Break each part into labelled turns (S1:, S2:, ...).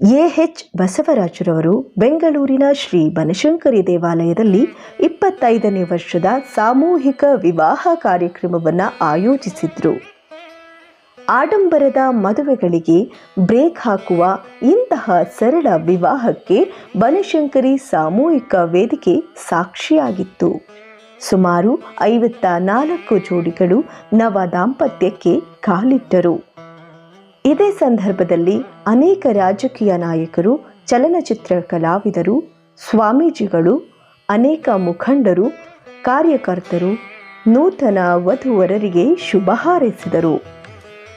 S1: AH ಬಸವರಾಜರವರು ಬೆಂಗಳೂರಿನ ಶ್ರೀ ಬನಶಂಕರಿ ದೇವಾಲಯದಲ್ಲಿ ಇಪ್ಪತ್ತೈದನೇ ವರ್ಷದ ಸಾಮೂಹಿಕ ವಿವಾಹ ಕಾರ್ಯಕ್ರಮವನ್ನು ಆಯೋಜಿಸಿದ್ರು. ಆಡಂಬರದ ಮದುವೆಗಳಿಗೆ ಬ್ರೇಕ್ ಹಾಕುವ ಇಂತಹ ಸರಳ ವಿವಾಹಕ್ಕೆ ಬನಶಂಕರಿ ಸಾಮೂಹಿಕ ವೇದಿಕೆ ಸಾಕ್ಷಿಯಾಗಿತ್ತು. ಸುಮಾರು ಐವತ್ತ ನಾಲ್ಕು ಜೋಡಿಗಳು ನವ ದಾಂಪತ್ಯಕ್ಕೆ ಕಾಲಿಟ್ಟರು. ಇದೇ ಸಂದರ್ಭದಲ್ಲಿ ಅನೇಕ ರಾಜಕೀಯ ನಾಯಕರು, ಚಲನಚಿತ್ರ ಕಲಾವಿದರು, ಸ್ವಾಮೀಜಿಗಳು, ಅನೇಕ ಮುಖಂಡರು, ಕಾರ್ಯಕರ್ತರು, ನೂತನ ವಧುವರರಿಗೆ ಶುಭ ಹಾರೈಸಿದರು.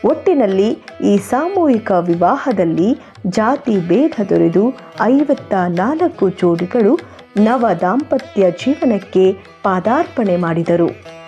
S1: ಒಟ್ಟಿನಲ್ಲಿ ಈ ಸಾಮೂಹಿಕ ವಿವಾಹದಲ್ಲಿ ಜಾತಿ ಭೇದ ದೊರೆದು ಐವತ್ತ ನಾಲ್ಕು ಜೋಡಿಗಳು ನವ ದಾಂಪತ್ಯ ಜೀವನಕ್ಕೆ ಪಾದಾರ್ಪಣೆ ಮಾಡಿದರು.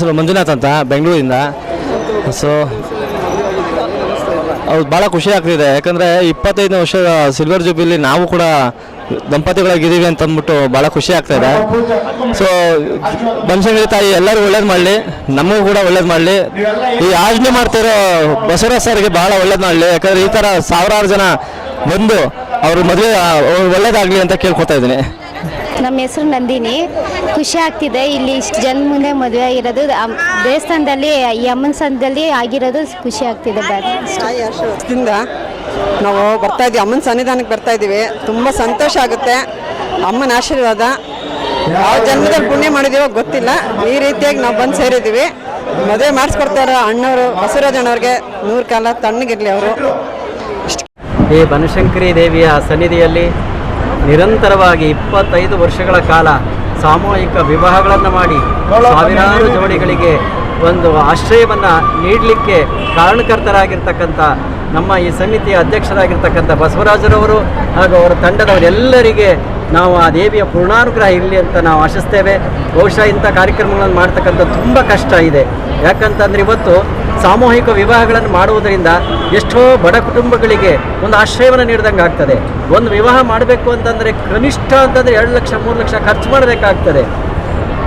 S2: ಹೆಸರು ಮಂಜುನಾಥ್ ಅಂತ, ಬೆಂಗಳೂರಿಂದ. ಸೊ ಅವ್ರು ಭಾಳ ಖುಷಿ ಆಗ್ತಿದೆ. ಯಾಕಂದರೆ ಇಪ್ಪತ್ತೈದು ವರ್ಷ ಸಿಲ್ವರ್ ಜೂಬಿಲಿ ನಾವು ಕೂಡ ದಂಪತಿಗಳಾಗಿದ್ದೀವಿ ಅಂತ ಅಂದ್ಬಿಟ್ಟು ಭಾಳ ಖುಷಿ ಆಗ್ತಾಯಿದೆ ಸೊ ಬನಶಂಕರಿ ತಾಯಿ ಎಲ್ಲರೂ ಒಳ್ಳೇದು ಮಾಡಲಿ, ನಮಗೂ ಕೂಡ ಒಳ್ಳೇದು ಮಾಡಲಿ. ಈ ಆಜ್ಞೆ ಮಾಡ್ತಿರೋ ಬಸವರಾಜ್ ಸರ್ಗೆ ಭಾಳ ಒಳ್ಳೇದು ಮಾಡಲಿ. ಯಾಕಂದರೆ ಈ ಥರ ಸಾವಿರಾರು ಜನ ಬಂದು ಅವ್ರ ಮದುವೆ ಒಳ್ಳೇದಾಗಲಿ ಅಂತ ಕೇಳ್ಕೊತಾ ಇದ್ದೀನಿ.
S3: ನಮ್ಮ ಹೆಸರು ನಂದಿನಿ. ಖುಷಿ ಆಗ್ತಿದೆ. ಇಲ್ಲಿ ಇಷ್ಟು ಜನ ಮುಂದೆ ಮದುವೆ ಆಗಿರೋದು. ಅಮ್- ದೇವಸ್ಥಾನದಲ್ಲಿ ಈ ಅಮ್ಮನ ಸಂದಲ್ಲಿ ಆಗಿರೋದು ಖುಷಿ ಆಗ್ತಿದೆ
S4: ನಾವು ಬರ್ತಾ ಇದ್ದೀವಿ. ಅಮ್ಮನ ಸನ್ನಿಧಾನಕ್ಕೆ ಬರ್ತಾ ಇದ್ದೀವಿ. ತುಂಬ ಸಂತೋಷ ಆಗುತ್ತೆ. ಅಮ್ಮನ ಆಶೀರ್ವಾದ. ಯಾವ ಜನ್ಮದಲ್ಲಿ ಪುಣ್ಯ ಮಾಡಿದೀವೋ ಗೊತ್ತಿಲ್ಲ. ಈ ರೀತಿಯಾಗಿ ನಾವು ಬಂದು ಸೇರಿದ್ದೀವಿ. ಮದುವೆ ಮಾಡಿಸ್ಕೊಡ್ತಾರ ಅಣ್ಣವರು ಬಸವರಾಜಣ್ಣವ್ರಿಗೆ ನೂರು ಕಾಲ ತಣ್ಣಗಿರಲಿ ಅವರು.
S5: ಈ ಬನಶಂಕರಿ ದೇವಿಯ ಸನ್ನಿಧಿಯಲ್ಲಿ ನಿರಂತರವಾಗಿ ಇಪ್ಪತ್ತೈದು ವರ್ಷಗಳ ಕಾಲ ಸಾಮೂಹಿಕ ವಿವಾಹಗಳನ್ನು ಮಾಡಿ ಸಾವಿರಾರು ಜೋಡಿಗಳಿಗೆ ಒಂದು ಆಶ್ರಯವನ್ನು ನೀಡಲಿಕ್ಕೆ ಕಾರಣಕರ್ತರಾಗಿರ್ತಕ್ಕಂಥ ನಮ್ಮ ಈ ಸಮಿತಿಯ ಅಧ್ಯಕ್ಷರಾಗಿರ್ತಕ್ಕಂಥ ಬಸವರಾಜರವರು ಹಾಗೂ ಅವರ ತಂಡದವರೆಲ್ಲರಿಗೆ ನಾವು ಆ ದೇವಿಯ ಪೂರ್ಣಾನುಗ್ರಹ ಇರಲಿ ಅಂತ ನಾವು ಆಶಿಸ್ತೇವೆ. ಬಹುಶಃ ಇಂಥ ಕಾರ್ಯಕ್ರಮಗಳನ್ನು ಮಾಡ್ತಕ್ಕಂಥ ತುಂಬ ಕಷ್ಟ ಇದೆ. ಯಾಕಂತಂದ್ರೆ ಇವತ್ತು ಸಾಮೂಹಿಕ ವಿವಾಹಗಳನ್ನು ಮಾಡುವುದರಿಂದ ಎಷ್ಟೋ ಬಡ ಕುಟುಂಬಗಳಿಗೆ ಒಂದು ಆಶ್ರಯವನ್ನು ನೀಡಿದಂಗೆ ಆಗ್ತದೆ. ಒಂದು ವಿವಾಹ ಮಾಡಬೇಕು ಅಂತಂದರೆ ಕನಿಷ್ಠ ಅಂತಂದರೆ ಎರಡು ಲಕ್ಷ, ಮೂರು ಲಕ್ಷ ಖರ್ಚು ಮಾಡಬೇಕಾಗ್ತದೆ.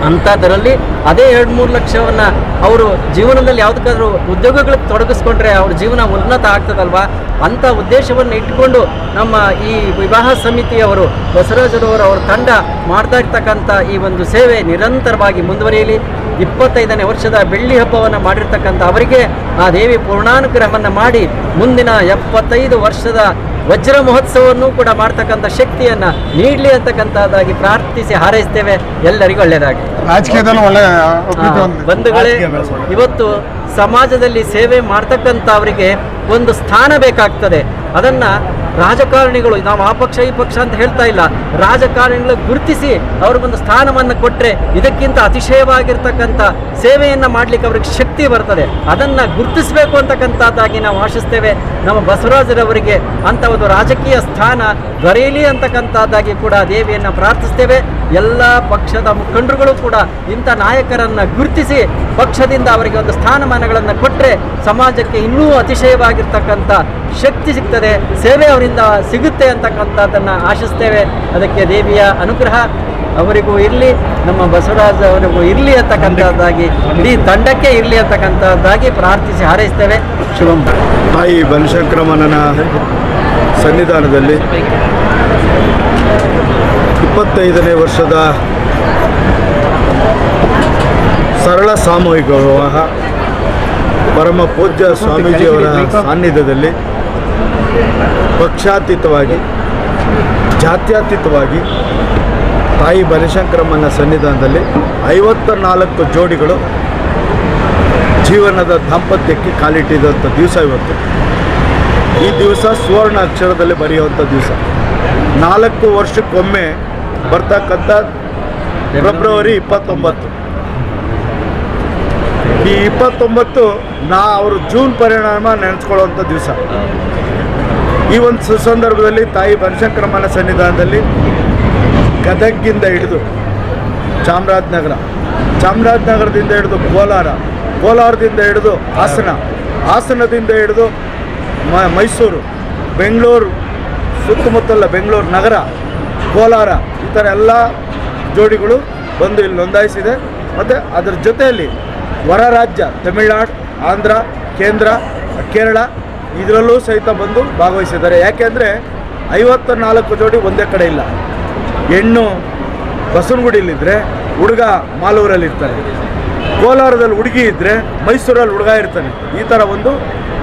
S5: ಅಂಥದ್ರಲ್ಲಿ ಅದೇ ಎರಡು, ಮೂರು ಲಕ್ಷವನ್ನು ಅವರು ಜೀವನದಲ್ಲಿ ಯಾವುದಕ್ಕಾದ್ರೂ ಉದ್ಯೋಗಗಳಿಗೆ ತೊಡಗಿಸ್ಕೊಂಡ್ರೆ ಅವ್ರ ಜೀವನ ಉನ್ನತ ಆಗ್ತದಲ್ವಾ? ಅಂಥ ಉದ್ದೇಶವನ್ನು ಇಟ್ಟುಕೊಂಡು ನಮ್ಮ ಈ ವಿವಾಹ ಸಮಿತಿಯವರು ಬಸವರಾಜರವರು ಅವರ ತಂಡ ಮಾಡ್ತಾ ಇರ್ತಕ್ಕಂಥ ಈ ಒಂದು ಸೇವೆ ನಿರಂತರವಾಗಿ ಮುಂದುವರಿಯಲಿ. ಇಪ್ಪತ್ತೈದನೇ ವರ್ಷದ ಬೆಳ್ಳಿ ಹಬ್ಬವನ್ನು ಮಾಡಿರ್ತಕ್ಕಂಥ ಅವರಿಗೆ ಆ ದೇವಿ ಪೂರ್ಣಾನುಗ್ರಹವನ್ನು ಮಾಡಿ ಮುಂದಿನ ಎಪ್ಪತ್ತೈದು ವರ್ಷದ ವಜ್ರ ಮಹೋತ್ಸವವನ್ನು ಕೂಡ ಮಾಡ್ತಕ್ಕಂಥ ಶಕ್ತಿಯನ್ನು ನೀಡಲಿ ಅಂತಕ್ಕಂಥದ್ದಾಗಿ ಪ್ರಾರ್ಥಿಸಿ ಹಾರೈಸ್ತೇವೆ. ಎಲ್ಲರಿಗೂ ಒಳ್ಳೆಯದಾಗಿ ಬಂಧುಗಳೇ ಇವತ್ತು ಸಮಾಜದಲ್ಲಿ ಸೇವೆ ಮಾಡ್ತಕ್ಕಂಥ ಅವರಿಗೆ ಒಂದು ಸ್ಥಾನ ಬೇಕಾಗ್ತದೆ. ಅದನ್ನ ರಾಜಕಾರಣಿಗಳು, ನಾವು ಆ ಪಕ್ಷ, ಈ ಪಕ್ಷ ಅಂತ ಹೇಳ್ತಾ ಇಲ್ಲ. ರಾಜಕಾರಣಿಗಳು ಗುರುತಿಸಿ ಅವ್ರಿಗೊಂದು ಸ್ಥಾನವನ್ನು ಕೊಟ್ಟರೆ ಇದಕ್ಕಿಂತ ಅತಿಶಯವಾಗಿರ್ತಕ್ಕಂಥ ಸೇವೆಯನ್ನು ಮಾಡಲಿಕ್ಕೆ ಅವ್ರಿಗೆ ಶಕ್ತಿ ಬರ್ತದೆ. ಅದನ್ನು ಗುರುತಿಸಬೇಕು ಅಂತಕ್ಕಂಥದ್ದಾಗಿ ನಾವು ಆಶಿಸ್ತೇವೆ. ನಮ್ಮ ಬಸವರಾಜರವರಿಗೆ ಅಂಥ ಒಂದು ರಾಜಕೀಯ ಸ್ಥಾನ ದೊರೆಯಲಿ ಅಂತಕ್ಕಂಥದ್ದಾಗಿ ಕೂಡ ದೇವಿಯನ್ನು ಪ್ರಾರ್ಥಿಸ್ತೇವೆ. ಎಲ್ಲ ಪಕ್ಷದ ಮುಖಂಡರುಗಳು ಕೂಡ ಇಂಥ ನಾಯಕರನ್ನು ಗುರುತಿಸಿ ಪಕ್ಷದಿಂದ ಅವರಿಗೆ ಒಂದು ಸ್ಥಾನಮಾನಗಳನ್ನು ಕೊಟ್ಟರೆ ಸಮಾಜಕ್ಕೆ ಇನ್ನೂ ಅತಿಶಯವಾಗಿರ್ತಕ್ಕಂಥ ಶಕ್ತಿ ಸಿಗ್ತದೆ. ಸೇವೆ ಅವರಿಂದ ಸಿಗುತ್ತೆ ಅಂತಕ್ಕಂಥದ್ದನ್ನು ಆಶಿಸ್ತೇವೆ. ಅದಕ್ಕೆ ದೇವಿಯ ಅನುಗ್ರಹ ಅವರಿಗೂ ಇರಲಿ, ನಮ್ಮ ಬಸವರಾಜ ಅವರಿಗೂ ಇರಲಿ ಅಂತಕ್ಕಂಥದ್ದಾಗಿ, ಇಡೀ ತಂಡಕ್ಕೆ ಇರಲಿ ಅಂತಕ್ಕಂಥದ್ದಾಗಿ ಪ್ರಾರ್ಥಿಸಿ ಹಾರೈಸ್ತೇವೆ. ಶುಭಂ.
S6: ತಾಯಿ ಬನಶಂಕ್ರಮಣನ ಸನ್ನಿಧಾನದಲ್ಲಿ ಇಪ್ಪತ್ತೈದನೇ ವರ್ಷದ ಸರಳ ಸಾಮೂಹಿಕ ವಿವಾಹ, ಪರಮ ಪೂಜ್ಯ ಸ್ವಾಮೀಜಿಯವರ ಸಾನ್ನಿಧ್ಯದಲ್ಲಿ ಪಕ್ಷಾತೀತವಾಗಿ, ಜಾತ್ಯತೀತವಾಗಿ ತಾಯಿ ಬನಶಂಕರಮ್ಮನ ಸನ್ನಿಧಾನದಲ್ಲಿ ಐವತ್ತ ನಾಲ್ಕು ಜೋಡಿಗಳು ಜೀವನದ ದಾಂಪತ್ಯಕ್ಕೆ ಕಾಲಿಟ್ಟಿದಂಥ ದಿವಸ ಇವತ್ತು. ಈ ದಿವಸ ಸುವರ್ಣ ಅಕ್ಷರದಲ್ಲಿ ಬರೆಯುವಂಥ ದಿವಸ. ನಾಲ್ಕು ವರ್ಷಕ್ಕೊಮ್ಮೆ ಬರ್ತಕ್ಕಂಥ ಫೆಬ್ರವರಿ ಇಪ್ಪತ್ತೊಂಬತ್ತು. ಈ ಇಪ್ಪತ್ತೊಂಬತ್ತು ನಾ ಅವರು ಜೂನ್ ಪರಿಣಾಮ ನೆನೆಸ್ಕೊಳ್ಳುವಂಥ ದಿವಸ. ಈ ಒಂದು ಸುಸಂದರ್ಭದಲ್ಲಿ ತಾಯಿ ಬನಶಂಕರಮ್ಮನ ಸನ್ನಿಧಾನದಲ್ಲಿ ಗದಗಿಂದ ಹಿಡಿದು ಚಾಮರಾಜನಗರ ಚಾಮರಾಜನಗರದಿಂದ ಹಿಡಿದು ಕೋಲಾರ, ಕೋಲಾರದಿಂದ ಹಿಡಿದು ಹಾಸನ, ಹಾಸನದಿಂದ ಹಿಡಿದು ಮೈಸೂರು, ಬೆಂಗಳೂರು, ಸುತ್ತಮುತ್ತಲ ಬೆಂಗಳೂರು ನಗರ, ಕೋಲಾರ, ಈ ಥರ ಎಲ್ಲ ಜೋಡಿಗಳು ಬಂದು ಇಲ್ಲಿ ನೋಂದಾಯಿಸಿದೆ. ಮತ್ತು ಅದರ ಜೊತೆಯಲ್ಲಿ ಹೊರ ರಾಜ್ಯ ತಮಿಳುನಾಡು, ಆಂಧ್ರ, ಕೇಂದ್ರ, ಕೇರಳ ಇದರಲ್ಲೂ ಸಹಿತ ಬಂದು ಭಾಗವಹಿಸಿದ್ದಾರೆ. ಯಾಕೆಂದರೆ ಐವತ್ತ ನಾಲ್ಕು ಜೋಡಿ ಒಂದೇ ಕಡೆ ಇಲ್ಲ. ಹೆಣ್ಣು ಬಸವನಗುಡಿಯಲ್ಲಿದ್ದರೆ ಹುಡುಗ ಮಾಲೂರಲ್ಲಿ ಇರ್ತಾನೆ ಕೋಲಾರದಲ್ಲಿ ಹುಡುಗಿ ಇದ್ದರೆ ಮೈಸೂರಲ್ಲಿ ಹುಡುಗ ಇರ್ತಾನೆ. ಈ ಥರ ಒಂದು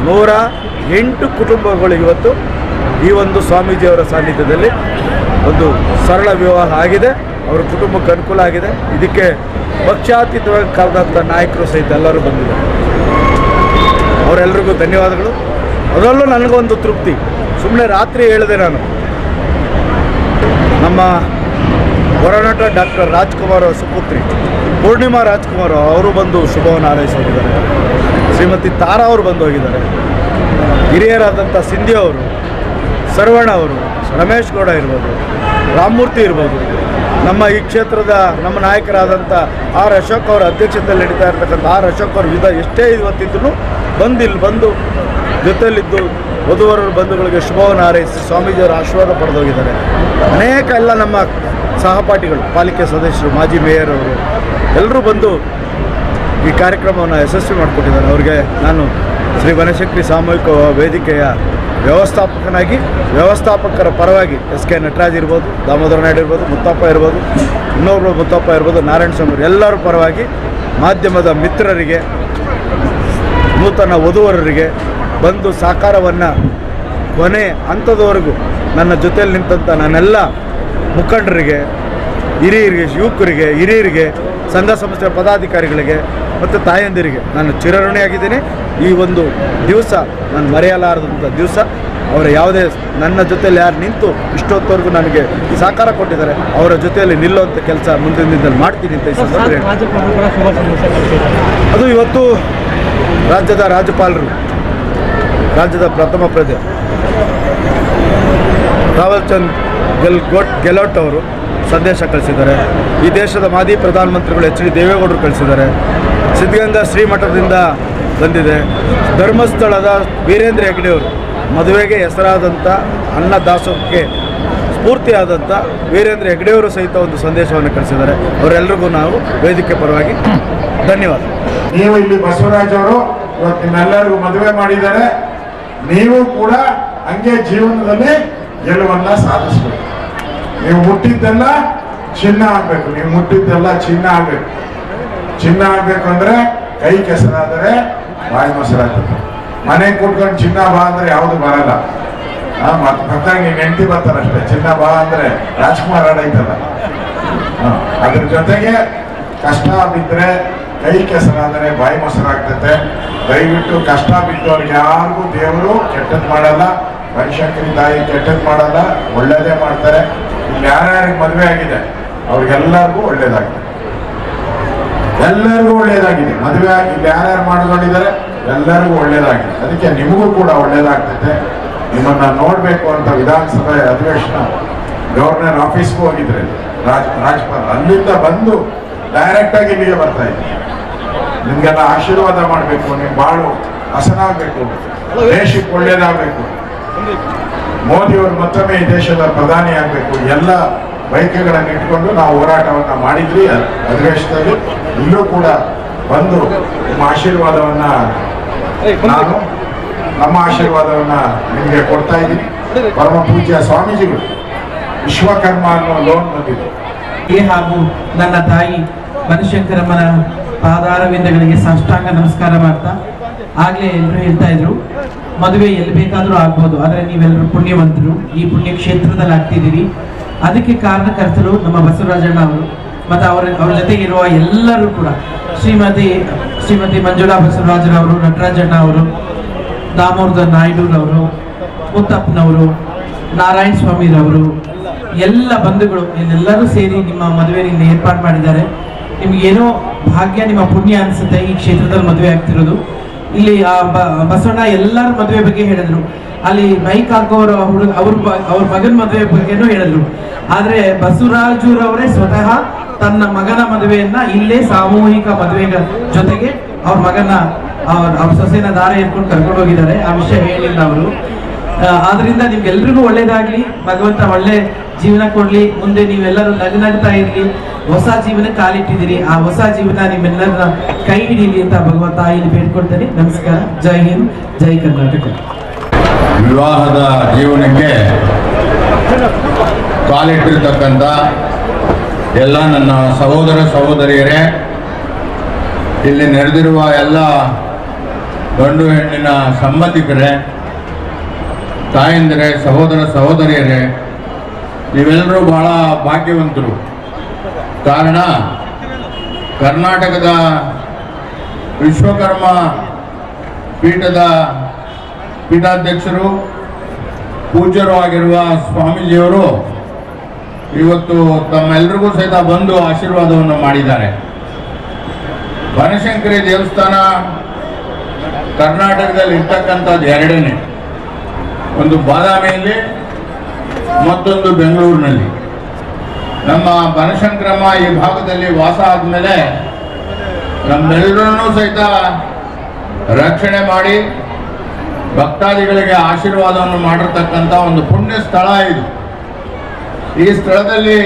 S6: ನೂರ ಎಂಟು ಕುಟುಂಬಗಳು ಇವತ್ತು ಈ ಒಂದು ಸ್ವಾಮೀಜಿಯವರ ಸಾನ್ನಿಧ್ಯದಲ್ಲಿ ಒಂದು ಸರಳ ವಿವಾಹ ಆಗಿದೆ. ಅವರ ಕುಟುಂಬಕ್ಕೆ ಅನುಕೂಲ ಆಗಿದೆ. ಇದಕ್ಕೆ ಪಕ್ಷಾತೀತವಾಗಿ ಕರೆದಂಥ ನಾಯಕರು ಸಹಿತ ಎಲ್ಲರೂ ಬಂದಿದ್ದಾರೆ. ಅವರೆಲ್ಲರಿಗೂ ಧನ್ಯವಾದಗಳು. ಅದರಲ್ಲೂ ನನಗೊಂದು ತೃಪ್ತಿ. ಸುಮ್ಮನೆ ರಾತ್ರಿ ಹೇಳಿದೆ ನಾನು. ನಮ್ಮ ಹೊರನಟ ಡಾಕ್ಟರ್ ರಾಜ್ಕುಮಾರ್ ಸುಪುತ್ರಿ, ಪೂರ್ಣಿಮಾ ರಾಜ್ಕುಮಾರ್ ಅವರು ಬಂದು ಶುಭವನ್ನು ಆರೈಸಿ ಶ್ರೀಮತಿ ತಾರಾ ಅವರು ಬಂದು ಹೋಗಿದ್ದಾರೆ ಹಿರಿಯರಾದಂಥ ಸಿಂಧಿ ಅವರು ಸರ್ವಣ ಅವರು, ರಮೇಶ್ ಗೌಡ ಇರ್ಬೋದು, ರಾಮಮೂರ್ತಿ ಇರ್ಬೋದು, ನಮ್ಮ ಈ ಕ್ಷೇತ್ರದ ನಮ್ಮ ನಾಯಕರಾದಂಥ ಆರ್ ಅಶೋಕ್ ಅವರ ಅಧ್ಯಕ್ಷತೆಯಲ್ಲಿ ನಡೀತಾ ಇರ್ತಕ್ಕಂಥ ಆರ್ ಅಶೋಕ್ ಅವರು ವಿಧ ಎಷ್ಟೇ ಇವತ್ತಿದ್ರು ಬಂದು ಇಲ್ಲಿ ಬಂದು ಜೊತೆಯಲ್ಲಿದ್ದು ವಧುವರ ಬಂಧುಗಳಿಗೆ ಶುಭವನ್ನು ಹಾರೈಸಿ ಸ್ವಾಮೀಜಿಯವರ ಆಶೀರ್ವಾದ ಪಡೆದೋಗಿದ್ದಾರೆ. ಅನೇಕ ಎಲ್ಲ ನಮ್ಮ ಸಹಪಾಠಿಗಳು, ಪಾಲಿಕೆ ಸದಸ್ಯರು, ಮಾಜಿ ಮೇಯರ್ ಅವರು ಎಲ್ಲರೂ ಬಂದು ಈ ಕಾರ್ಯಕ್ರಮವನ್ನು ಯಶಸ್ವಿ ಮಾಡಿಕೊಟ್ಟಿದ್ದಾರೆ. ಅವರಿಗೆ ನಾನು ಶ್ರೀ ವನಶಕ್ತಿ ಸಾಮೂಹಿಕ ವೇದಿಕೆಯ ವ್ಯವಸ್ಥಾಪಕನಾಗಿ, ವ್ಯವಸ್ಥಾಪಕರ ಪರವಾಗಿ ಎಸ್ ಕೆ ನಟರಾಜ್ ಇರ್ಬೋದು, ದಾಮೋದರ ನಾಯ್ಡು ಇರ್ಬೋದು, ಮುತ್ತಪ್ಪ ಇರ್ಬೋದು ಇನ್ನೊಬ್ಬರು ಮುತ್ತಪ್ಪ ಇರ್ಬೋದು, ನಾರಾಯಣ ಸ್ವಾಮಿ ಎಲ್ಲರ ಪರವಾಗಿ ಮಾಧ್ಯಮದ ಮಿತ್ರರಿಗೆ, ನೂತನ ವಧುವರರಿಗೆ ಬಂದು ಸಹಕಾರವನ್ನು ಕೊನೆ ಹಂತದವರೆಗೂ ನನ್ನ ಜೊತೆಯಲ್ಲಿ ನಿಂತಂಥ ನನ್ನೆಲ್ಲ ಮುಖಂಡರಿಗೆ ಹಿರಿಯರಿಗೆ ಯುವಕರಿಗೆ ಹಿರಿಯರಿಗೆ ಸಂಘ ಸಂಸ್ಥೆ ಪದಾಧಿಕಾರಿಗಳಿಗೆ ಮತ್ತು ತಾಯಂದಿರಿಗೆ ನಾನು ಚಿರಋಣಿಯಾಗಿದ್ದೀನಿ. ಈ ಒಂದು ದಿವಸ ನಾನು ಮರೆಯಲಾರದಂಥ ದಿವಸ ಅವರ ಯಾವುದೇ ನನ್ನ ಜೊತೆಯಲ್ಲಿ ಯಾರು ನಿಂತು ಇಷ್ಟೊತ್ತವರೆಗೂ ನನಗೆ ಸಹಕಾರ ಕೊಟ್ಟಿದ್ದಾರೆ ಅವರ ಜೊತೆಯಲ್ಲಿ ನಿಲ್ಲುವಂಥ ಕೆಲಸ ಮುಂದಿನ ದಿನದಲ್ಲಿ ಮಾಡ್ತೀನಿ ಅಂತ ಈ ಸಂದರ್ಭದಲ್ಲಿ ಅದು ಇವತ್ತು ರಾಜ್ಯದ ರಾಜ್ಯಪಾಲರು ರಾಜ್ಯದ ಪ್ರಥಮ ಪ್ರಜೆ. ರಾವಲ್ಚಂದ್ ಗೆಲ್, ಗೋಟ್, ಗೆಲೋಟ್ ಅವರು ಸಂದೇಶ ಕಳಿಸಿದ್ದಾರೆ. ಈ ದೇಶದ ಮಾಜಿ ಪ್ರಧಾನಮಂತ್ರಿಗಳು ಎಚ್ ಡಿ ದೇವೇಗೌಡರು ಕಳಿಸಿದ್ದಾರೆ. ಸಿದ್ಧಗಂಗಾ ಶ್ರೀಮಠದಿಂದ ಬಂದಿದೆ. ಧರ್ಮಸ್ಥಳದ ವೀರೇಂದ್ರ ಹೆಗ್ಡೆಯವರು ಮದುವೆಗೆ ಹೆಸರಾದಂಥ ಅನ್ನದಾಸೋಹಕ್ಕೆ ಸ್ಫೂರ್ತಿಯಾದಂಥ ವೀರೇಂದ್ರ ಹೆಗ್ಡೆಯವರು ಸಹಿತ ಒಂದು ಸಂದೇಶವನ್ನು ಕಳಿಸಿದ್ದಾರೆ. ಅವರೆಲ್ಲರಿಗೂ ನಾವು ವೇದಿಕೆ ಪರವಾಗಿ ಧನ್ಯವಾದ.
S7: ನೀವು ಇಲ್ಲಿ ಬಸವರಾಜ್ ಅವರು ಇವತ್ತು ನಿಮ್ಮೆಲ್ಲರಿಗೂ ಮದುವೆ ಮಾಡಿದ್ದಾರೆ. ನೀವು ಕೂಡ ಹಂಗೆ ಜೀವನದಲ್ಲಿ ಗೆಲುವನ್ನ ಸಾಧಿಸ್ಬೇಕು. ನೀವು ಮುಟ್ಟಿದ್ದೆಲ್ಲ ಚಿನ್ನ ಆಗ್ಬೇಕು. ನೀವು ಮುಟ್ಟಿದ್ದೆಲ್ಲ ಚಿನ್ನ ಆಗ್ಬೇಕು. ಚಿನ್ನ ಆಗ್ಬೇಕು ಅಂದ್ರೆ ಕೈ ಕೆಸರಾದರೆ ಬಾಯಿ ಮೊಸರಾಗ್ತದೆ. ಮನೆ ಕೂತ್ಕೊಂಡು ಚಿನ್ನ ಬಾ ಅಂದ್ರೆ ಯಾವುದು ಬರಲ್ಲ. ಮತ್ತೆ ಪಕ್ಕದಾಗ ಹೆಂಡತಿ ಬರ್ತಾರಷ್ಟೇ ಚಿನ್ನ ಬಾ ಅಂದ್ರೆ ರಾಜ್ಕುಮಾರ್ ಆಡೈತಲ್ಲ. ಅದ್ರ ಜೊತೆಗೆ ಕಷ್ಟ ಬಿದ್ದರೆ ಕೈ ಕೆಸರಾದರೆ ಬಾಯಿ ಮೊಸರಾಗ್ತತೆ ದಯವಿಟ್ಟು ಕಷ್ಟ ಬಿದ್ದವ್ರಿಗೆ ಯಾರಿಗೂ ದೇವರು ಕೆಟ್ಟದ್ ಮಾಡಲ್ಲ. ಬನಶಂಕರಿ ತಾಯಿ ಕೆಟ್ಟದ್ ಮಾಡಲ್ಲ. ಒಳ್ಳೇದೇ ಮಾಡ್ತಾರೆ. ಇಲ್ಲಿ ಯಾರ್ಯಾರಿಗೆ ಮದುವೆ ಆಗಿದೆ, ಅವ್ರಿಗೆಲ್ಲರಿಗೂ ಒಳ್ಳೇದಾಗಿದೆ ಎಲ್ಲರಿಗೂ ಒಳ್ಳೇದಾಗಿದೆ. ಮದುವೆ ಆಗಿ ಇಲ್ಲಿ ಯಾರ್ಯಾರು ಮಾಡ್ಕೊಂಡಿದ್ದಾರೆ, ಎಲ್ಲರಿಗೂ ಒಳ್ಳೇದಾಗಿದೆ. ಅದಕ್ಕೆ ನಿಮಗೂ ಕೂಡ ಒಳ್ಳೇದಾಗ್ತೈತೆ. ನಿಮ್ಮನ್ನ ನೋಡ್ಬೇಕು ಅಂತ ವಿಧಾನಸಭೆ ಅಧಿವೇಶನ ಗವರ್ನರ್ ಆಫೀಸ್ಗೂ ಹೋಗಿದ್ರೆ ರಾಜ್, ರಾಜ್ಪಾಲ್ ಅಲ್ಲಿಂದ ಬಂದು ಡೈರೆಕ್ಟ್ ಆಗಿ ಇಲ್ಲಿಗೆ ಬರ್ತಾ ಇದ್ದೀನಿ ನಿಮ್ಗೆಲ್ಲ ಆಶೀರ್ವಾದ ಮಾಡಬೇಕು ನೀವು ಬಾಳು ಹಸನಾಗಬೇಕು ದೇಶಕ್ಕೆ ಒಳ್ಳೇದಾಗಬೇಕು. ಮೋದಿಯವರು ಮತ್ತೊಮ್ಮೆ ಈ ದೇಶದ ಪ್ರಧಾನಿ ಆಗಬೇಕು. ಎಲ್ಲ ಬೈಕೆಗಳನ್ನು ಇಟ್ಕೊಂಡು ನಾವು ಹೋರಾಟವನ್ನು ಮಾಡಿದ್ವಿ. ಅಧಿವೇಶನದಲ್ಲಿ ಇಲ್ಲೂ ಕೂಡ ಬಂದು ನಿಮ್ಮ ಆಶೀರ್ವಾದವನ್ನ ನಾನು ನಮ್ಮ ಆಶೀರ್ವಾದವನ್ನ ನಿಮಗೆ ಕೊಡ್ತಾ ಇದ್ದೀನಿ. ಪರಮ ಪೂಜ್ಯ ಸ್ವಾಮೀಜಿಗಳು ವಿಶ್ವಕರ್ಮ ಅನ್ನೋ ಲೋನ್ ಬಂದಿದೆ.
S8: ಈ ಹಾಗೂ ನನ್ನ ತಾಯಿ ಬನಶಂಕರಮ್ಮನ ಪಾದಾರವಿಂದಗಳಿಗೆ ಸಾಷ್ಟಾಂಗ ನಮಸ್ಕಾರ ಮಾಡ್ತಾ ಆಗ್ಲೇ ಎಲ್ಲರೂ ಹೇಳ್ತಾ ಇದ್ರು, ಮದುವೆ ಎಲ್ಲಿ ಬೇಕಾದ್ರೂ ಆಗ್ಬೋದು, ಆದ್ರೆ ನೀವೆಲ್ಲರೂ ಪುಣ್ಯವಂತರು, ಈ ಪುಣ್ಯ ಕ್ಷೇತ್ರದಲ್ಲಿ ಆಗ್ತಿದ್ದೀರಿ. ಅದಕ್ಕೆ ಕಾರಣಕರ್ತರು ನಮ್ಮ ಬಸವರಾಜಣ್ಣ ಅವರು, ಮತ್ತು ಅವರ, ಅವ್ರ ಜೊತೆ ಇರುವ ಎಲ್ಲರೂ ಕೂಡ, ಶ್ರೀಮತಿ ಶ್ರೀಮತಿ ಮಂಜುಳಾ ಬಸವರಾಜರವರು ನಟರಾಜಣ್ಣ ಅವರು, ದಾಮೋದರ್ ನಾಯ್ಡುರವರು ಮುತ್ತಪ್ಪನವರು ನಾರಾಯಣ ಸ್ವಾಮಿರವರು ಎಲ್ಲ ಬಂಧುಗಳು ಇಲ್ಲೆಲ್ಲರೂ ಸೇರಿ ನಿಮ್ಮ ಮದುವೆ ಏರ್ಪಾಡು ಮಾಡಿದ್ದಾರೆ. ನಿಮ್ಗೇನೋ ಭಾಗ್ಯ, ನಿಮ್ಮ ಪುಣ್ಯ ಅನ್ಸುತ್ತೆ ಈ ಕ್ಷೇತ್ರದಲ್ಲಿ ಮದುವೆ ಆಗ್ತಿರೋದು. ಇಲ್ಲಿ ಆ ಬಸವಣ್ಣ ಎಲ್ಲರ ಮದುವೆ ಬಗ್ಗೆ ಹೇಳಿದ್ರು. ಅಲ್ಲಿ ಮೈಕ್ ಹಾಕೋರು ಹುಡುಗ, ಅವ್ರ ಅವ್ರ ಮಗನ ಮದುವೆ ಬಗ್ಗೆನೂ ಹೇಳಿದ್ರು. ಆದರೆ ಬಸವರಾಜುರವರೇ ಸ್ವತಃ ತನ್ನ ಮಗನ ಮದುವೆಯನ್ನ ಇಲ್ಲೇ ಸಾಮೂಹಿಕ ಮದುವೆಗಳ ಜೊತೆಗೆ ಅವ್ರ ಮಗನ, ಅವ್ರ ಅವ್ರ ಸೊಸೆನ ದಾರ ಎತ್ಕೊಂಡು ಕರ್ಕೊಂಡು ಹೋಗಿದ್ದಾರೆ. ಆ ವಿಷಯ ಹೇಳಿಲ್ಲ ಅವರು. ಆದ್ರಿಂದ ನಿಮ್ಗೆಲ್ರಿಗೂ ಒಳ್ಳೇದಾಗ್ಲಿ. ಭಗವಂತ ಒಳ್ಳೆ ಜೀವನ ಕೊಡ್ಲಿ. ಮುಂದೆ ನೀವೆಲ್ಲರೂ ನಗನಗ್ತಾ ಇರ್ಲಿ. ಹೊಸ ಜೀವನ ಕಾಲಿಟ್ಟಿದ್ದೀರಿ. ಆ ಹೊಸ ಜೀವನ ನಿಮ್ಮೆಲ್ಲರ ಕೈ ಹಿಡೀಲಿ ಅಂತ ಭಗವಂತ ಇಲ್ಲಿ ಬೇಡ್ಕೊಳ್ತೇನೆ. ನಮಸ್ಕಾರ. ಜೈ ಹಿಂದ್, ಜೈ ಕರ್ನಾಟಕ.
S9: ವಿವಾಹದ ಜೀವನಕ್ಕೆ ಕಾಲಿಟ್ಟಿರ್ತಕ್ಕಂಥ ಎಲ್ಲ ನನ್ನ ಸಹೋದರ ಸಹೋದರಿಯರೇ, ಇಲ್ಲಿ ನೆರೆದಿರುವ ಎಲ್ಲ ಗಂಡು ಹೆಣ್ಣಿನ ಸಂಬಂಧಿಕರೇ, ತಾಯಂದಿರೇ, ಸಹೋದರ ಸಹೋದರಿಯರೇ, ನೀವೆಲ್ಲರೂ ಬಹಳ ಭಾಗ್ಯವಂತರು. ಕಾರಣ, ಕರ್ನಾಟಕದ ವಿಶ್ವಕರ್ಮ ಪೀಠದ ಪೀಠಾಧ್ಯಕ್ಷರು, ಪೂಜ್ಯರು ಆಗಿರುವ ಸ್ವಾಮೀಜಿಯವರು ಇವತ್ತು ತಮ್ಮೆಲ್ಲರಿಗೂ ಸಹಿತ ಬಂದು ಆಶೀರ್ವಾದವನ್ನು ಮಾಡಿದ್ದಾರೆ. ಬನಶಂಕರಿ ದೇವಸ್ಥಾನ ಕರ್ನಾಟಕದಲ್ಲಿ ಇರ್ತಕ್ಕಂಥದ್ದು ಎರಡನೇ. ಒಂದು ಬಾದಾಮಿಯಲ್ಲಿ, ಮತ್ತೊಂದು ಬೆಂಗಳೂರಿನಲ್ಲಿ. ನಮ್ಮ ಬನಶಂಕ್ರಮ ಈ ಭಾಗದಲ್ಲಿ ವಾಸ ಆದಮೇಲೆ ನಮ್ಮೆಲ್ಲರನ್ನೂ ಸಹಿತ ರಕ್ಷಣೆ ಮಾಡಿ ಭಕ್ತಾದಿಗಳಿಗೆ ಆಶೀರ್ವಾದವನ್ನು ಮಾಡಿರ್ತಕ್ಕಂಥ ಒಂದು ಪುಣ್ಯ ಸ್ಥಳ ಇದು. ಈ ಸ್ಥಳದಲ್ಲಿ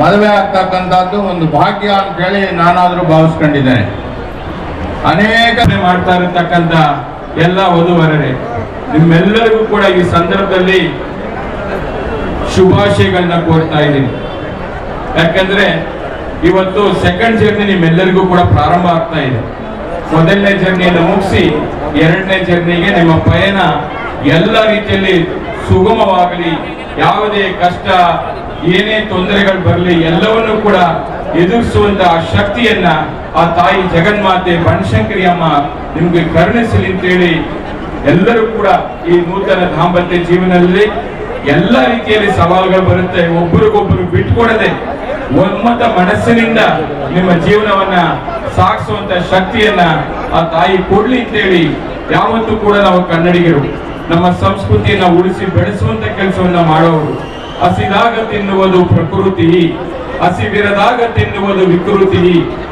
S9: ಮದುವೆ ಆಗ್ತಕ್ಕಂಥದ್ದು ಒಂದು ಭಾಗ್ಯ ಅಂತೇಳಿ ನಾನಾದರೂ ಭಾವಿಸ್ಕೊಂಡಿದ್ದೇನೆ. ಅನೇಕ
S10: ಮಾಡ್ತಾ ಇರತಕ್ಕಂಥ ಎಲ್ಲ ವಧುವರರೇ, ನಿಮ್ಮೆಲ್ಲರಿಗೂ ಕೂಡ ಈ ಸಂದರ್ಭದಲ್ಲಿ ಶುಭಾಶಯಗಳನ್ನ ಕೋರ್ತಾ ಇದ್ದೀನಿ. ಯಾಕಂದ್ರೆ ಇವತ್ತು ಸೆಕೆಂಡ್ ಜರ್ನಿ ನಿಮ್ಮೆಲ್ಲರಿಗೂ ಕೂಡ ಪ್ರಾರಂಭ ಆಗ್ತಾ ಇದೆ. ಮೊದಲನೇ ಜರ್ನಿಯನ್ನು ಮುಗಿಸಿ ಎರಡನೇ ಜರ್ನಿಗೆ ನಿಮ್ಮ ಪಯಣ ಎಲ್ಲ ರೀತಿಯಲ್ಲಿ ಸುಗಮವಾಗಲಿ. ಯಾವುದೇ ಕಷ್ಟ, ಏನೇ ತೊಂದರೆಗಳು ಬರಲಿ, ಎಲ್ಲವನ್ನೂ ಕೂಡ ಎದುರಿಸುವಂತಹ ಶಕ್ತಿಯನ್ನ ಆ ತಾಯಿ ಜಗನ್ಮಾತೆ ಬನಶಂಕರಿ ಅಮ್ಮ ನಿಮ್ಗೆ ಕರುಣಿಸಲಿ ಅಂತೇಳಿ ಎಲ್ಲರೂ ಕೂಡ ಈ ನೂತನ ದಾಂಪತ್ಯ ಜೀವನದಲ್ಲಿ ಎಲ್ಲ ರೀತಿಯಲ್ಲಿ ಸವಾಲುಗಳು ಬರುತ್ತೆ. ಒಬ್ಬರಿಗೊಬ್ಬರು ಬಿಟ್ಕೊಡದೆ ಒಮ್ಮತ ಮನಸ್ಸಿನಿಂದ ನಿಮ್ಮ ಜೀವನವನ್ನ ಸಾಗಿಸುವಂತ ಶಕ್ತಿಯನ್ನ ಆ ತಾಯಿ ಕೊಡ್ಲಿ ಅಂತೇಳಿ ಯಾವತ್ತೂ ಕೂಡ ನಾವು ಕನ್ನಡಿಗರು. ನಮ್ಮ ಸಂಸ್ಕೃತಿಯನ್ನ ಉಳಿಸಿ ಬೆಳೆಸುವಂತ ಕೆಲಸವನ್ನ ಮಾಡೋರು. ಹಸಿದಾಗ ತಿನ್ನುವುದು ಪ್ರಕೃತಿ ಹಸಿವಿರದಾಗ ತಿನ್ನುವುದು ವಿಕೃತಿ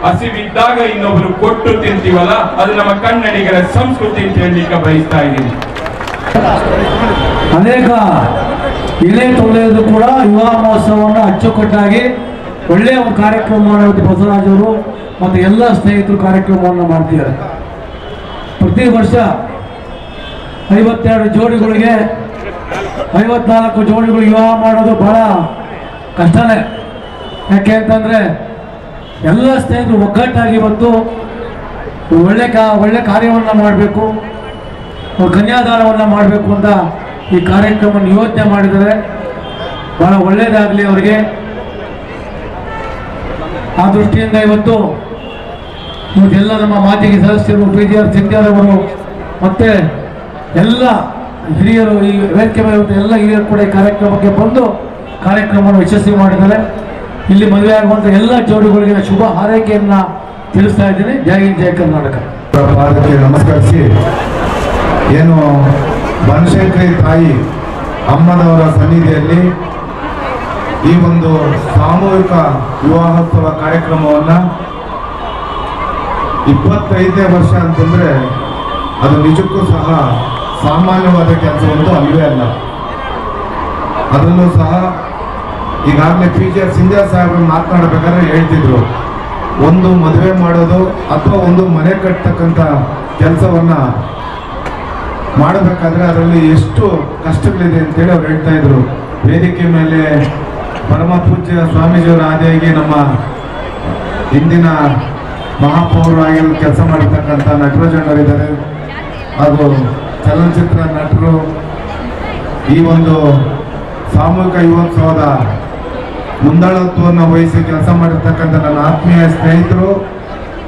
S10: ಹಸಿವಿದ್ದಾಗ ಇನ್ನೊಬ್ರು ಕೊಟ್ಟು ತಿಂತೀವಲ್ಲ, ಅದು ನಮ್ಮ ಕನ್ನಡಿಗರ ಸಂಸ್ಕೃತಿ ಅಂತ ಹೇಳಲಿಕ್ಕೆ ಬಯಸ್ತಾ ಇದ್ದೀನಿ.
S11: ಅನೇಕ ಇಳೆ ತೊಳೆಯೋದು ಕೂಡ ಯುವ ಮಹೋತ್ಸವವನ್ನು ಅಚ್ಚುಕಟ್ಟಾಗಿ ಒಳ್ಳೆಯ ಒಂದು ಕಾರ್ಯಕ್ರಮ ಮಾಡುವಂಥ ಬಸವರಾಜವರು ಮತ್ತು ಎಲ್ಲ ಸ್ನೇಹಿತರು ಕಾರ್ಯಕ್ರಮವನ್ನು ಮಾಡ್ತಿದ್ದಾರೆ. ಪ್ರತಿ ವರ್ಷ ಐವತ್ತೆರಡು ಜೋಡಿಗಳಿಗೆ, ಐವತ್ನಾಲ್ಕು ಜೋಡಿಗಳು ವಿವಾಹ ಮಾಡೋದು ಬಹಳ ಕಷ್ಟನೇ. ಯಾಕೆ ಅಂತಂದರೆ ಎಲ್ಲ ಸ್ನೇಹಿತರು ಒಗ್ಗಟ್ಟಾಗಿ ಬಂದು ಒಳ್ಳೆ ಕಾ, ಒಳ್ಳೆ ಕಾರ್ಯವನ್ನು ಮಾಡಬೇಕು ಕನ್ಯಾದಾನವನ್ನು ಮಾಡಬೇಕು ಅಂತ ಈ ಕಾರ್ಯಕ್ರಮವನ್ನು ಯೋಚನೆ ಮಾಡಿದರೆ ಬಹಳ ಒಳ್ಳೆಯದಾಗಲಿ ಅವರಿಗೆ. ಆ ದೃಷ್ಟಿಯಿಂದ ಇವತ್ತು ಇವತ್ತೆಲ್ಲ ನಮ್ಮ ಮಾತಿಗೆ ಸದಸ್ಯರು ಪಿ ಜಿ ಆರ್ ಸಿಂಗ್ಯಾರವರು ಮತ್ತೆ ಎಲ್ಲ ಹಿರಿಯರು ಈ ವೇದಿಕೆ ಮೇಲೆ ಎಲ್ಲ ಹಿರಿಯರು ಕೂಡ ಈ ಕಾರ್ಯಕ್ರಮಕ್ಕೆ ಬಂದು ಕಾರ್ಯಕ್ರಮವನ್ನು ಯಶಸ್ವಿ ಮಾಡಿದ್ದಾರೆ. ಇಲ್ಲಿ ಮದುವೆ ಆಗುವಂಥ ಎಲ್ಲ ಜೋಡಿಗಳಿಗೆ ಶುಭ ಹಾರೈಕೆಯನ್ನು ತಿಳಿಸ್ತಾ ಇದ್ದೀನಿ. ಜೈ ಹಿಂದ್ ಜಯ ಕರ್ನಾಟಕ.
S12: ನಮಸ್ಕರಿಸಿ. ಏನು ಬನಶಂಕರಿ ತಾಯಿ ಅಮ್ಮನವರ ಸನ್ನಿಧಿಯಲ್ಲಿ ಈ ಒಂದು ಸಾಮೂಹಿಕ ವಿವಾಹೋತ್ಸವ ಕಾರ್ಯಕ್ರಮವನ್ನು ಇಪ್ಪತ್ತೈದನೇ ವರ್ಷ ಅಂತಂದರೆ ಅದು ನಿಜಕ್ಕೂ ಸಹ ಸಾಮಾನ್ಯವಾದ ಕೆಲಸವಂತೂ ಅಲ್ಲವೇ ಅಲ್ಲ. ಅದರಲ್ಲೂ ಸಹ ಈಗಾಗಲೇ ಪಿ ಜಿ ಆರ್ ಸಿಂಧ್ಯಾ ಸಾಹೇಬರು ಮಾತನಾಡಬೇಕಾದ್ರೆ ಹೇಳ್ತಿದ್ರು. ಒಂದು ಮದುವೆ ಮಾಡೋದು ಅಥವಾ ಒಂದು ಮನೆ ಕಟ್ಟತಕ್ಕಂಥ ಕೆಲಸವನ್ನ ಮಾಡಬೇಕಾದ್ರೆ ಅದರಲ್ಲಿ ಎಷ್ಟು ಕಷ್ಟಗಳಿದೆ ಅಂತೇಳಿ ಅವ್ರು ಹೇಳ್ತಾ ಇದ್ರು. ವೇದಿಕೆ ಮೇಲೆ ಪರಮ ಪೂಜ್ಯ ಸ್ವಾಮೀಜಿಯವರ ಆದಿಯಾಗಿ ನಮ್ಮ ಇಂದಿನ ಮಹಾಪೌರಾಗಿ ಕೆಲಸ ಮಾಡಿರ್ತಕ್ಕಂಥ ನಟರಾಜಣ್ಣರಿದ್ದಾರೆ ಹಾಗೂ ಚಲನಚಿತ್ರ ನಟರು ಈ ಒಂದು ಸಾಮೂಹಿಕ ಯುವೋತ್ಸವದ ಮುಂದಾಳತ್ವವನ್ನು ವಹಿಸಿ ಕೆಲಸ ಮಾಡಿರ್ತಕ್ಕಂಥ ನನ್ನ ಆತ್ಮೀಯ ಸ್ನೇಹಿತರು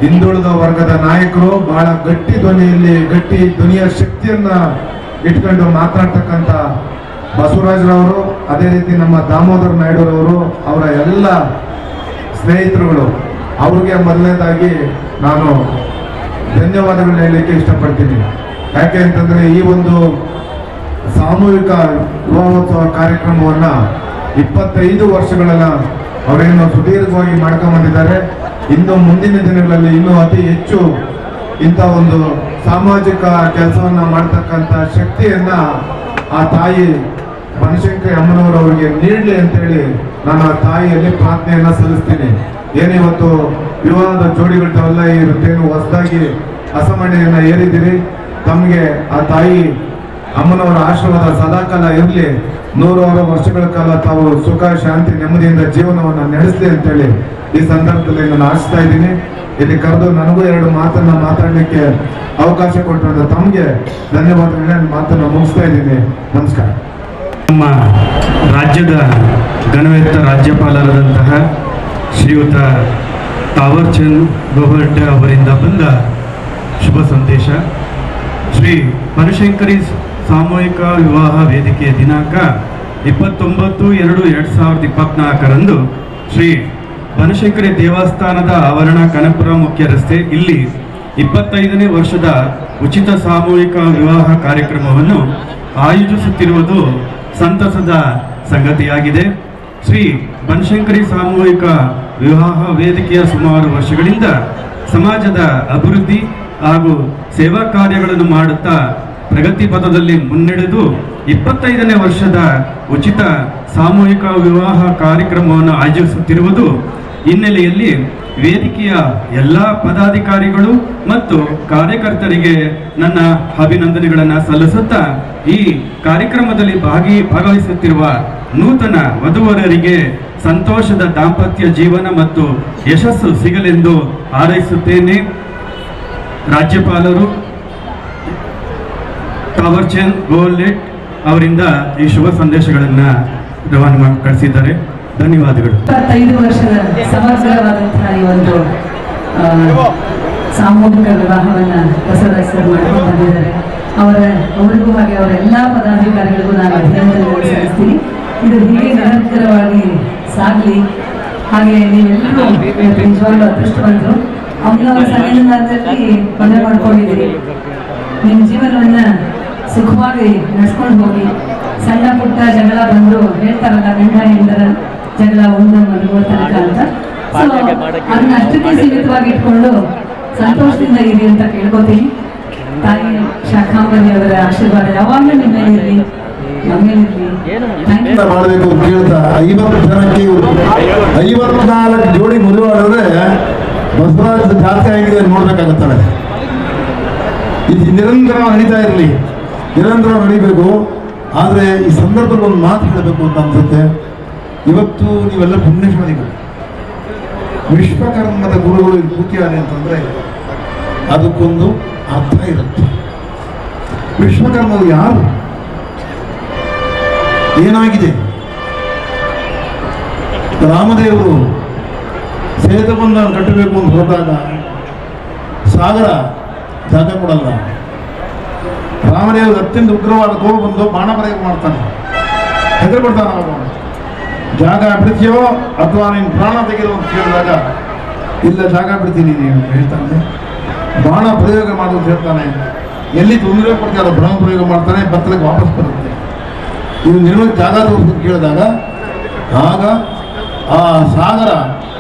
S12: ಹಿಂದುಳಿದ ವರ್ಗದ ನಾಯಕರು ಬಹಳ ಗಟ್ಟಿ ಧ್ವನಿಯಲ್ಲಿ, ಗಟ್ಟಿ ಧ್ವನಿಯ ಶಕ್ತಿಯನ್ನ ಇಟ್ಕೊಂಡು ಮಾತನಾಡ್ತಕ್ಕಂಥ ಬಸವರಾಜ್ರವರು, ಅದೇ ರೀತಿ ನಮ್ಮ ದಾಮೋದರ ನಾಯ್ಡುರವರು, ಅವರ ಎಲ್ಲ ಸ್ನೇಹಿತರುಗಳು. ಅವ್ರಿಗೆ ಮೊದಲನೇದಾಗಿ ನಾನು ಧನ್ಯವಾದಗಳನ್ನ ಹೇಳಲಿಕ್ಕೆ ಇಷ್ಟಪಡ್ತೀನಿ. ಯಾಕೆ ಅಂತಂದ್ರೆ ಈ ಒಂದು ಸಾಮೂಹಿಕ ವಿವಾಹೋತ್ಸವ ಕಾರ್ಯಕ್ರಮವನ್ನ ಇಪ್ಪತ್ತೈದು ವರ್ಷಗಳನ್ನ ಅವರೇನು ಸುದೀರ್ಘವಾಗಿ ಮಾಡ್ಕೊಂಡ್ ಬಂದಿದ್ದಾರೆ. ಇನ್ನು ಮುಂದಿನ ದಿನಗಳಲ್ಲಿ ಇನ್ನೂ ಅತಿ ಹೆಚ್ಚು ಇಂಥ ಒಂದು ಸಾಮಾಜಿಕ ಕೆಲಸವನ್ನ ಮಾಡ್ತಕ್ಕಂಥ ಶಕ್ತಿಯನ್ನ ಆ ತಾಯಿ ಬನಶಂಕರಿ ಅಮ್ಮನವರವರಿಗೆ ನೀಡಲಿ ಅಂತೇಳಿ ನಾನು ಆ ತಾಯಿಯಲ್ಲಿ ಪ್ರಾರ್ಥನೆಯನ್ನ ಸಲ್ಲಿಸ್ತೀನಿ. ಏನಿವತ್ತು ವಿವಾಹದ ಜೋಡಿಗಳಿದ್ದಾವೆಲ್ಲ ಇರುತ್ತೇನು ಹೊಸದಾಗಿ ಅಸಮಣೆಯನ್ನ ಏರಿದಿರಿ ತಮಗೆ ಆ ತಾಯಿ ಅಮ್ಮನವರ ಆಶೀರ್ವಾದ ಸದಾಕಾಲ ಇರಲಿ. ನೂರಾರು ವರ್ಷಗಳ ಕಾಲ ತಾವು ಸುಖ, ಶಾಂತಿ, ನೆಮ್ಮದಿಯಿಂದ ಜೀವನವನ್ನ ನಡೆಸಲಿ ಅಂತೇಳಿ ಈ ಸಂದರ್ಭದಲ್ಲಿ ನಾನು ಆಶಿಸ್ತಾ ಇದ್ದೀನಿ. ಇಲ್ಲಿ ಕರೆದು ನನಗೂ ಎರಡು ಮಾತನ್ನ ಮಾತಾಡಲಿಕ್ಕೆ ಅವಕಾಶ ಕೊಟ್ಟಂತ ತಮಗೆ ಧನ್ಯವಾದಗಳನ್ನ ಮಾತನ್ನ ಮುಗಿಸ್ತಾ ಇದ್ದೀನಿ. ನಮಸ್ಕಾರ.
S11: ನಮ್ಮ ರಾಜ್ಯದ ಗಣವೆತ್ತ ರಾಜ್ಯಪಾಲರಾದಂತಹ ಶ್ರೀಯುತ ತಾವರ್ಚಂದ್ ಗೊಹರ್ಟೆ ಅವರಿಂದ ಬಂದ ಶುಭ ಸಂದೇಶ. ಶ್ರೀ ಬನಶಂಕರಿ ಸಾಮೂಹಿಕ ವಿವಾಹ ವೇದಿಕೆಯ ದಿನಾಂಕ ಇಪ್ಪತ್ತೊಂಬತ್ತು ಎರಡು ಎರಡು ಸಾವಿರದ ಇಪ್ಪತ್ನಾಲ್ಕರಂದು ಶ್ರೀ ಬನಶಂಕರಿ ದೇವಸ್ಥಾನದ ಆವರಣ ಕನಪುರ ಮುಖ್ಯ ರಸ್ತೆ. ಇಲ್ಲಿ ಇಪ್ಪತ್ತೈದನೇ ವರ್ಷದ ಉಚಿತ ಸಾಮೂಹಿಕ ವಿವಾಹ ಕಾರ್ಯಕ್ರಮವನ್ನು ಆಯೋಜಿಸುತ್ತಿರುವುದು ಸಂತಸದ ಸಂಗತಿಯಾಗಿದೆ. ಶ್ರೀ
S13: ಬನಶಂಕರಿ ಸಾಮೂಹಿಕ ವಿವಾಹ ವೇದಿಕೆಯ ಸುಮಾರು ವರ್ಷಗಳಿಂದ ಸಮಾಜದ ಅಭಿವೃದ್ಧಿ ಹಾಗೂ ಸೇವಾ ಕಾರ್ಯಗಳನ್ನು ಮಾಡುತ್ತಾ ಪ್ರಗತಿ ಪಥದಲ್ಲಿ ಮುನ್ನಡೆದು ಇಪ್ಪತ್ತೈದನೇ ವರ್ಷದ ಉಚಿತ ಸಾಮೂಹಿಕ ವಿವಾಹ ಕಾರ್ಯಕ್ರಮವನ್ನು ಆಯೋಜಿಸುತ್ತಿರುವುದು ಹಿನ್ನೆಲೆಯಲ್ಲಿ ವೇದಿಕೆಯ ಎಲ್ಲ ಪದಾಧಿಕಾರಿಗಳು ಮತ್ತು ಕಾರ್ಯಕರ್ತರಿಗೆ ನನ್ನ ಅಭಿನಂದನೆಗಳನ್ನು ಸಲ್ಲಿಸುತ್ತಾ ಈ ಕಾರ್ಯಕ್ರಮದಲ್ಲಿ ಭಾಗಿ ಭಾಗವಹಿಸುತ್ತಿರುವ ನೂತನ ವಧುವರರಿಗೆ ಸಂತೋಷದ ದಾಂಪತ್ಯ ಜೀವನ ಮತ್ತು ಯಶಸ್ಸು ಸಿಗಲೆಂದು ಹಾರೈಸುತ್ತೇನೆ. ರಾಜ್ಯಪಾಲರು ತಾವರ್ಚಂದ್ ಗೋಲ್ಲೆಟ್ ಅವರಿಂದ ಈ ಶುಭ ಸಂದೇಶಗಳನ್ನು ರವಾನೆ ಕಳಿಸಿದ್ದಾರೆ. ಧನ್ಯವಾದಗಳು.
S14: ಇಪ್ಪತ್ತೈದು ವರ್ಷದ ಸಮಗ್ರವಾದಂತಹ ಈ ಒಂದು ಸಾಮೂಹಿಕ ವಿವಾಹವನ್ನ ಬಸವರಾಜ್ ಸರ್ ಮಾಡ್ಕೊಂಡು ಬಂದಿದ್ದಾರೆ. ಅವರ, ಅವರಿಗೂ ಹಾಗೆ ಅವರ ಎಲ್ಲಾ ಪದಾಧಿಕಾರಿಗಳಿಗೂ ನಾನು ಅಭಿನಂದನೆಗಳು ಸಲ್ಲಿಸ್ತೀನಿ. ಇದು ಹೀಗೆ ನಿರಂತರವಾಗಿ ಸಾಗಲಿ. ಹಾಗೆ ನೀವೆಲ್ಲರೂ ನಿಜವಾಗ್ಲೂ ಅದೃಷ್ಟವಂತರು ಅವರ ಸನ್ನಿಧಾನದಲ್ಲಿ ಮದುವೆ ಮಾಡ್ಕೊಂಡಿದ್ದೀರಿ ನಿಮ್ಮ ಜೀವನವನ್ನ ಸುಖವಾಗಿ ನಡ್ಸ್ಕೊಂಡು ಹೋಗಿ. ಸಣ್ಣ ಪುಟ್ಟ ಜಗಳ ಬಂದು ಹೇಳ್ತಾರಲ್ಲ, ಗಂಡ ಹೆಂಡರ. ಜಗಳ ಒಂದು ಮದುವೆ ತನಕ ಅಂತ. ಸೊ ಅದನ್ನ ಅಷ್ಟಕ್ಕೆ ಸೀಮಿತವಾಗಿ ಇಟ್ಕೊಂಡು ಸಂತೋಷದಿಂದ ಇರಿ ಅಂತ ಕೇಳ್ಕೊತೀನಿ. ತಾಯಿ ಶಾಖಾಂಬರಿ ಅವರ ಆಶೀರ್ವಾದ ಯಾವಾಗಲೂ ನಿಮ್ಮ ಯು
S15: ಮಾಡಬೇಕು ಅಂತ ಕೇಳ್ತಾ ಐವತ್ತು ಜನಕ್ಕೆ ಐವತ್ನಾಲ್ಕು ಜೋಡಿ ಮದುವೆ ಆಡಿದ್ರೆ ಬಸವರಾಜ ಜಾಸ್ತಿ ಆಗಿದೆ ನೋಡ್ಬೇಕಾಗತ್ತಾಳೆ ಇದು ನಿರಂತರ ನಡೀತಾ ಇರಲಿ. ನಿರಂತರ ನಡೀಬೇಕು. ಆದರೆ ಈ ಸಂದರ್ಭದಲ್ಲಿ ಒಂದು ಮಾತು ಹೇಳಬೇಕು ಅಂತ ಅನ್ಸುತ್ತೆ. ಇವತ್ತು ನೀವೆಲ್ಲ ಪುಣ್ಯಶಾಲಿಗಳು ವಿಶ್ವಕರ್ಮದ ಗುರುಗಳು ಇಲ್ಲಿ ಕೂತಿದ್ದಾರೆ ಅಂತಂದರೆ ಅದಕ್ಕೊಂದು ಅರ್ಥ ಇರುತ್ತೆ. ವಿಶ್ವಕರ್ಮರು ಯಾರು? ಏನಾಗಿದೆ? ರಾಮದೇವರು ಸೇತವನ್ನು ಕಟ್ಟಬೇಕು ಅಂತ ಹೋದಾಗ ಸಾಗರ ಜಾಗ ಕೊಡಲ್ಲ. ರಾಮದೇವರು ಅತ್ಯಂತ ಉಗ್ರವಾದ ಕೋಪ ಬಂದು ಬಾಣ ಪ್ರಯೋಗ ಮಾಡ್ತಾನೆ. ಹೆದರ್ಬಿಡ್ತಾನೆ ಅವನು. ಜಾಗ ಬಿಡ್ತೀಯೋ ಅಥವಾ ನೀನು ಪ್ರಾಣ ತೆಗೆದು ಅಂತ ಕೇಳಿದಾಗ, ಇಲ್ಲ, ಜಾಗ ಬಿಡ್ತೀನಿ ನೀನು ಹೇಳ್ತಾನೆ. ಬಾಣ ಪ್ರಯೋಗ ಮಾಡು ಅಂತ ಹೇಳ್ತಾನೆ. ಎಲ್ಲಿ ತೊಂದರೆ ಕೊಡ್ತೀಯ ಬಾಣ ಪ್ರಯೋಗ ಮಾಡ್ತಾನೆ, ಬತ್ತಲಿಗೆ ವಾಪಸ್ ಬರುತ್ತೆ. ಇದು ನಿರ್ಮ ಜಾಗ ತೋರಿಸ್ಬಿಟ್ಟು ಕೇಳಿದಾಗ, ಆಗ ಆ ಸಾಗರ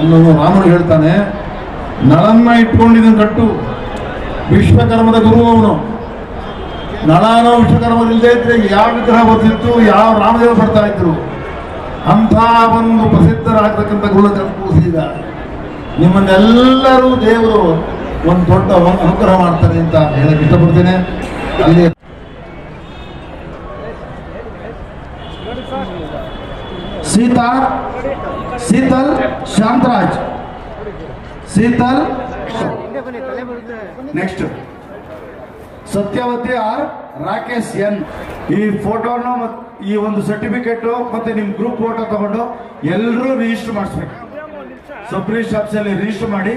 S15: ಅನ್ನೋದು ರಾಮನು ಹೇಳ್ತಾನೆ, ನಳನ್ನ ಇಟ್ಕೊಂಡಿದ್ದನ್ನು ಕಟ್ಟು. ವಿಶ್ವಕರ್ಮದ ಗುರು ಅವನು. ನಳಾನ ವಿಶ್ವಕರ್ಮದಿಲ್ಲದೆ ಇದ್ರೆ ಯಾವ ವಿಗ್ರಹ ಬರ್ತಿತ್ತು, ಯಾವ ರಾಮದೇವ ಬರ್ತಾ ಇದ್ರು. ಅಂಥ ಒಂದು ಪ್ರಸಿದ್ಧರಾಗ್ತಕ್ಕಂಥ ಗುರು ಕೂಸಿದ ನಿಮ್ಮನ್ನೆಲ್ಲರೂ ದೇವರು ಒಂದು ದೊಡ್ಡ ಅನುಗ್ರಹ ಮಾಡ್ತಾರೆ ಅಂತ ಹೇಳಕ್ಕೆ ಇಷ್ಟಪಡ್ತೇನೆ. ಅಲ್ಲಿ Sita Sheetal Shantaraj. Sheetal next Satyavati R Rakesh N. ಈ ಫೋಟೋನ ಈ ಒಂದು ಸರ್ಟಿಫಿಕೇಟ್ ಮತ್ತೆ ನಿಮ್ ಗ್ರೂಪ್ ಫೋಟೋ ತಗೊಂಡು ಎಲ್ಲರೂ ರಿಜಿಸ್ಟರ್ ಮಾಡಿಸ್ಬೇಕು. ಸಬ್ ಆಫೀಸಲ್ಲಿ ರಿಜಿಸ್ಟರ್ ಮಾಡಿ.